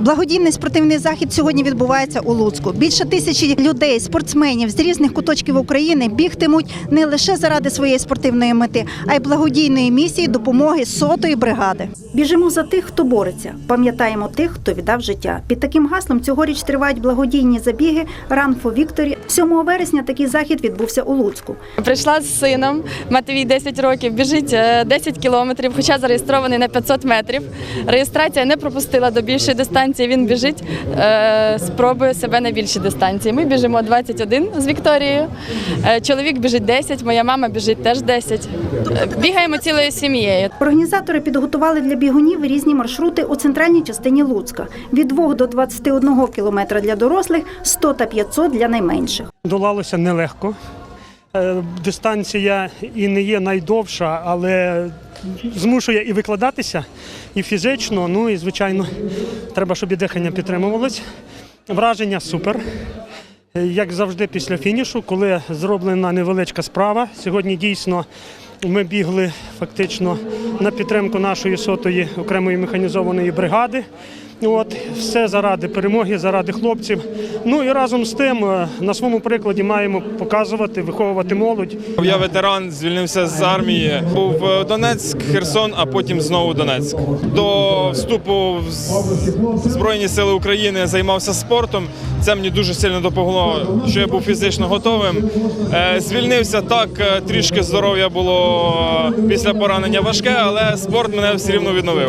Благодійний спортивний захід сьогодні відбувається у Луцьку. Більше тисячі людей, спортсменів з різних куточків України бігтимуть не лише заради своєї спортивної мети, а й благодійної місії допомоги сотої бригади. Біжимо за тих, хто бореться. Пам'ятаємо тих, хто віддав життя. Під таким гаслом цьогоріч тривають благодійні забіги Run for Victory. 7 вересня такий захід відбувся у Луцьку. Прийшла з сином, Матвій 10 років, біжить е, 10 кілометрів, хоча зареєстрований на 500 метрів. Реєстрація не пропустила до більшої дистанції. Він біжить, е, спробує себе на більшій дистанції. Ми біжимо 21 з Вікторією. Е, Чоловік біжить 10, моя мама біжить теж 10. Е, Бігаємо цілою сім'єю. Організатори підготували для бігунів різні маршрути у центральній частині Луцька від 2 до 21 кілометра для дорослих, 100 та 500 для найменших. Долалося нелегко. Е, Дистанція і не є найдовша, але змушує і викладатися, і фізично. Ну і звичайно, треба, щоб і дихання підтримувалось. Враження супер. Е, Як завжди, після фінішу, коли зроблена невеличка справа. Сьогодні дійсно ми бігли фактично на підтримку нашої сотої окремої механізованої бригади. От, все заради перемоги, заради хлопців. Ну і разом з тим е, на своєму прикладі маємо показувати, виховувати молодь. Я ветеран, звільнився з армії. Був е, Донецьк, Херсон, а потім знову Донецьк. До вступу в Збройні Сили України займався спортом. Це мені дуже сильно допомогло, що я був фізично готовим. Е, Звільнився так, трішки здоров'я було після поранення важке, але спорт мене все рівно відновив.